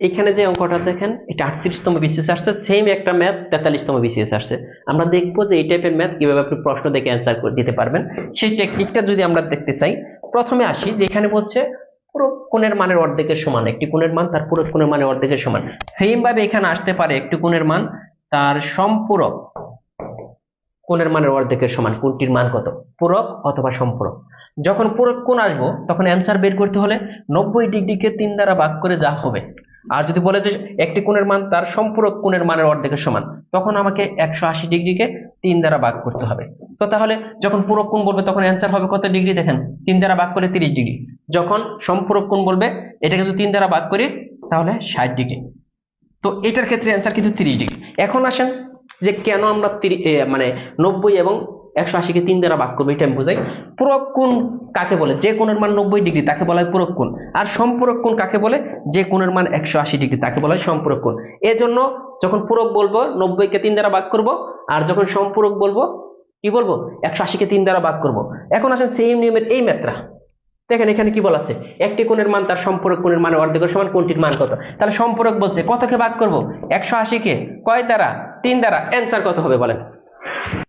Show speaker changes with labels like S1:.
S1: এখানে যে অঙ্কটা দেখেন, এটা আটত্রিশতম বিসিএস আসছে সেম একটা ম্যাথ তেতাল্লিশতম বিসিএস আসছে। আমরা দেখব যে এই টাইপের ম্যাথ কীভাবে আপনি প্রশ্ন দেখে অ্যান্সার করে দিতে পারবেন। সেই টেকনিকটা যদি আমরা দেখতে চাই, প্রথমে আসি যে এখানে বলছে পুরো কোণের মানের অর্ধেকের সমান, একটি কোণের মান তার পুরো কোণের মানের অর্ধেকের সমান। সেম ভাবে এখানে আসতে পারে একটি কোণের মান তার সম্পূরক কোণের মানের অর্ধেকের সমান কোনটির মান কত? পূরক অথবা সম্পূরক। যখন পূরক কোণ আসব, তখন অ্যান্সার বের করতে হলে নব্বই ডিগ্রিকে তিন দ্বারা ভাগ করে যা হবে আর যদি বলে যে একটি কোণের মান তার সম্পূরক কোণের মানের অর্ধেকের সমান, তখন আমাকে একশো আশি ডিগ্রিকে তিন দ্বারা ভাগ করতে হবে। তো তাহলে যখন পূরক কোণ বলবে তখন অ্যান্সার হবে কত ডিগ্রি? দেখেন, তিন দ্বারা ভাগ করে তিরিশ ডিগ্রি। যখন সম্পূরক কোণ বলবে এটাকে যদি তিন দ্বারা ভাগ করি, তাহলে ষাট ডিগ্রি। তো এটার ক্ষেত্রে অ্যান্সার কিন্তু তিরিশ ডিগ্রি। এখন আসেন যে কেন আমরা মানে নব্বই এবং একশো আশিকে তিন দ্বারা ভাগ করব, এটা আমি বোঝাই। কোণ কাকে বলে? যে কোণের মান নব্বই ডিগ্রি, তাকে বলা হয় কোণ। আর সম্পূরক কোণ কাকে বলে? যে কোণের মান একশো আশি ডিগ্রি, তাকে বলা হয় সম্পূরক কোণ। এজন্য যখন পূরক বলব, নব্বইকে তিন দ্বারা ভাগ করব, আর যখন সম্পূরক বলব, কি বলব? একশো আশিকে তিন দ্বারা ভাগ করব। এখন আসেন সেম নিয়মের এই ম্যাথটা। দেখেন এখানে কি বলা আছে একটি কোণের মান তার সম্পূরক কোণের মানে অর্ধেকের সমান, কোনটির মান কত? তাহলে সম্পূরক বলছে, কতকে ভাগ করব? একশো আশিকে। কয় দ্বারা? তিন দ্বারা। অ্যান্সার কত হবে বলেন?